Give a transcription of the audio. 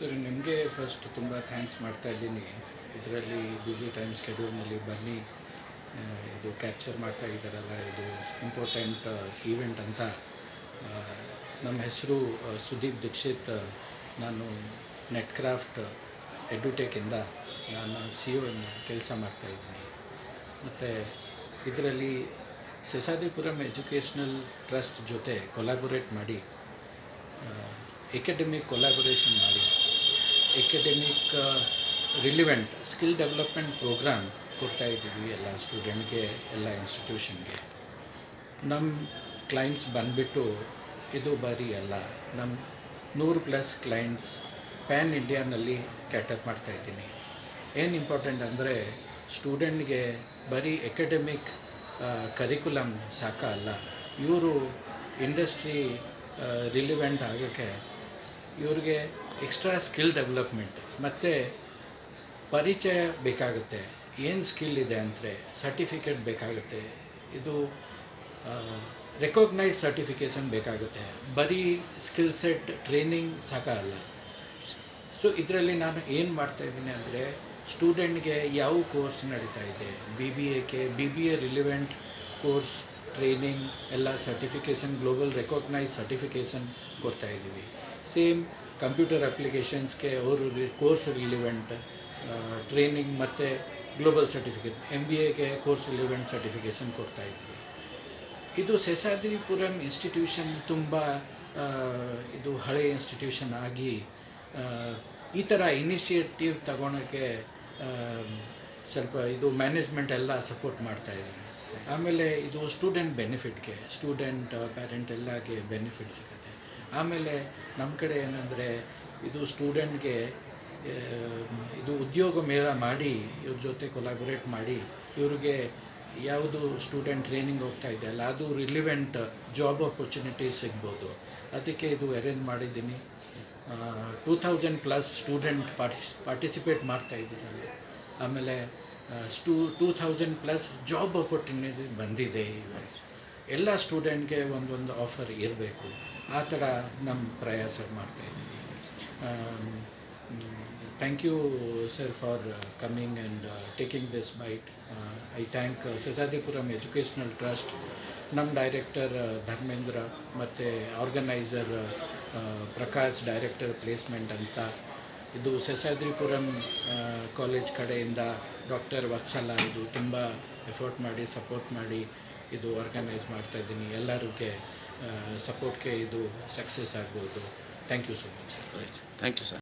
Sir, ನಿಮಗೆ first ತುಂಬ thanks ಮಾಡ್ತಾ ಇದ್ದೀನಿ. ಇದರಲ್ಲಿ ಬ್ಯುಸಿ ಟೈಮ್ ಸ್ಕೆಡ್ಯೂಲ್ನಲ್ಲಿ ಬನ್ನಿ. ಇದು ಕ್ಯಾಪ್ಚರ್ ಮಾಡ್ತಾ ಇದ್ದಾರಲ್ಲ, ಇದು ಇಂಪಾರ್ಟೆಂಟ್ ಈವೆಂಟ್ ಅಂತ. ನಮ್ಮ ಹೆಸರು ಸುದೀಪ್ ದೀಕ್ಷಿತ್. ನಾನು ನೆಟ್ ಕ್ರಾಫ್ಟ್ ಎಡ್ಯುಟೆಕಿಂದ ನಾನು ಸಿ ಒ ಕೆಲಸ ಮಾಡ್ತಾಯಿದ್ದೀನಿ ಮತ್ತು ಇದರಲ್ಲಿ ಸೆಸಾದಿಪುರಂ ಎಜುಕೇಷ್ನಲ್ ಟ್ರಸ್ಟ್ ಜೊತೆ ಕೊಲಾಬೊರೇಟ್ ಮಾಡಿ ಎಕಡೆಮಿಕ್ ಕೊಲಾಬೊರೇಷನ್ ಮಾಡಿ. Academic relevant skill development programme ಕೊಡ್ತಾ ಇದ್ದೀವಿ ಎಲ್ಲ ಸ್ಟೂಡೆಂಟ್ಗೆ ಎಲ್ಲ ಇನ್ಸ್ಟಿಟ್ಯೂಷನ್ಗೆ ನಮ್ಮ ಕ್ಲೈಂಟ್ಸ್ ಬಂದುಬಿಟ್ಟು ಇದು ಬಾರಿ ಅಲ್ಲ ನಮ್ಮ ನೂರು ಪ್ಲಸ್ ಕ್ಲೈಂಟ್ಸ್ ಪ್ಯಾನ್ ಇಂಡಿಯಾನಲ್ಲಿ ಕ್ಯಾಟರ್ ಮಾಡ್ತಾ ಇದ್ದೀನಿ. ಏನು ಇಂಪಾರ್ಟೆಂಟ್ ಅಂದರೆ ಸ್ಟೂಡೆಂಟ್ಗೆ ಬರೀ ಎಕಡೆಮಿಕ್ ಕರಿಕ್ಯುಲಮ್ ಸಾಕ ಅಲ್ಲ, ಇವರು ಇಂಡಸ್ಟ್ರಿ ರಿಲಿವೆಂಟ್ ಆಗೋಕ್ಕೆ ಇವ್ರಿಗೆ ಎಕ್ಸ್ಟ್ರಾ ಸ್ಕಿಲ್ ಡೆವಲಪ್ಮೆಂಟ್ ಮತ್ತು ಪರಿಚಯ ಬೇಕಾಗುತ್ತೆ. ಏನು ಸ್ಕಿಲ್ ಇದೆ ಅಂದರೆ ಸರ್ಟಿಫಿಕೇಟ್ ಬೇಕಾಗುತ್ತೆ. ಇದು ರೆಕಾಗ್ನೈಸ್ ಸರ್ಟಿಫಿಕೇಷನ್ ಬೇಕಾಗುತ್ತೆ. ಬರೀ ಸ್ಕಿಲ್ ಸೆಟ್ ಟ್ರೈನಿಂಗ್ ಸಾಕಲ್ಲ ಸೊ ಇದರಲ್ಲಿ ನಾನು ಏನು ಮಾಡ್ತಾ ಇದ್ದೀನಿ ಅಂದರೆ ಸ್ಟೂಡೆಂಟ್ಗೆ ಯಾವ ಕೋರ್ಸ್ ನಡೀತಾ ಇದೆ? ಬಿ ಬಿ ಎಗೆ B B A relevant course training ಎಲ್ಲ ಸರ್ಟಿಫಿಕೇಷನ್ ಗ್ಲೋಬಲ್ ರೆಕಾಗ್ನೈಸ್ ಸರ್ಟಿಫಿಕೇಷನ್ ಕೊಡ್ತಾ ಇದ್ದೀವಿ. ಸೇಮ್ ಕಂಪ್ಯೂಟರ್ ಅಪ್ಲಿಕೇಶನ್ಸ್ಗೆ ಅವರು ಕೋರ್ಸ್ ರಿಲಿವೆಂಟ್ ಟ್ರೈನಿಂಗ್ ಮತ್ತು ಗ್ಲೋಬಲ್ ಸರ್ಟಿಫಿಕೇಟ್ ಎಂ ಬಿ ಎಗೆ ಕೋರ್ಸ್ ರಿಲಿವೆಂಟ್ ಸರ್ಟಿಫಿಕೇಷನ್ ಕೊಡ್ತಾ ಇದ್ವಿ ಇದು ಸೆಸಾದ್ರಿಪುರಂ ಇನ್ಸ್ಟಿಟ್ಯೂಷನ್ ತುಂಬ ಇದು ಹಳೆಯ ಇನ್ಸ್ಟಿಟ್ಯೂಷನ್ ಆಗಿ ಈ ಥರ ಇನಿಷಿಯೇಟಿವ್ ತಗೊಳಕ್ಕೆ ಸ್ವಲ್ಪ ಇದು ಮ್ಯಾನೇಜ್ಮೆಂಟ್ ಎಲ್ಲ ಸಪೋರ್ಟ್ ಮಾಡ್ತಾ ಇದ್ದಾರೆ. ಆಮೇಲೆ ಇದು ಸ್ಟೂಡೆಂಟ್ ಬೆನಿಫಿಟ್ಗೆ ಸ್ಟೂಡೆಂಟ್ ಪ್ಯಾರೆಂಟ್ ಎಲ್ಲಗೆ ಬೆನಿಫಿಟ್ ಸಿಗುತ್ತೆ. ಆಮೇಲೆ ನಮ್ಮ ಕಡೆ ಏನಂದರೆ ಇದು ಸ್ಟೂಡೆಂಟ್ಗೆ ಇದು ಉದ್ಯೋಗ ಮೇಳ ಮಾಡಿ, ಇವ್ರ ಜೊತೆ ಕೊಲಾಬೊರೇಟ್ ಮಾಡಿ, ಇವ್ರಿಗೆ ಯಾವುದು ಸ್ಟೂಡೆಂಟ್ ಟ್ರೈನಿಂಗ್ ಹೋಗ್ತಾ ಇದೆಯಲ್ಲ ಅದು ರಿಲಿವೆಂಟ್ ಜಾಬ್ ಅಪರ್ಚುನಿಟಿ ಸಿಗ್ಬೋದು. ಅದಕ್ಕೆ ಇದು ಅರೇಂಜ್ ಮಾಡಿದ್ದೀನಿ. ಟೂ ಥೌಸಂಡ್ ಪ್ಲಸ್ ಸ್ಟೂಡೆಂಟ್ ಪಾರ್ಟಿಸ್ ಪಾರ್ಟಿಸಿಪೇಟ್ ಮಾಡ್ತಾ ಅಲ್ಲಿ ಆಮೇಲೆ ಸ್ಟೂ two thousand plus job opportunity ಬಂದಿದೆ ಇವಾಗ ಎಲ್ಲ ಸ್ಟೂಡೆಂಟ್ಗೆ ಒಂದೊಂದು ಆಫರ್ ಇರಬೇಕು. ಆ ಥರ ನಮ್ಮ ಪ್ರಯಾಸ ಮಾಡ್ತಾ ಇದ್ದೀವಿ. Thank you sir for coming and taking this bite I thank Sasadipuram educational trust ನಮ್ಮ ಡೈರೆಕ್ಟರ್ ಧರ್ಮೇಂದ್ರ ಮತ್ತು ಆರ್ಗನೈಸರ್ ಪ್ರಕಾಶ್ ಡೈರೆಕ್ಟರ್ ಪ್ಲೇಸ್ಮೆಂಟ್ ಅಂತ. ಇದು ಸಸಾದ್ರಿಪುರಂ ಕಾಲೇಜ್ ಕಡೆಯಿಂದ ಡಾಕ್ಟರ್ ವತ್ಸಲ ಇದು ತುಂಬ ಎಫರ್ಟ್ ಮಾಡಿ ಸಪೋರ್ಟ್ ಮಾಡಿ ಇದು ಆರ್ಗನೈಸ್ ಮಾಡ್ತಾ ಇದ್ದೀನಿ. ಎಲ್ಲರಿಗೆ ಸಪೋರ್ಟ್ಗೆ ಇದು ಸಕ್ಸಸ್ ಆಗ್ಬೋದು. Thank you so much thank you sir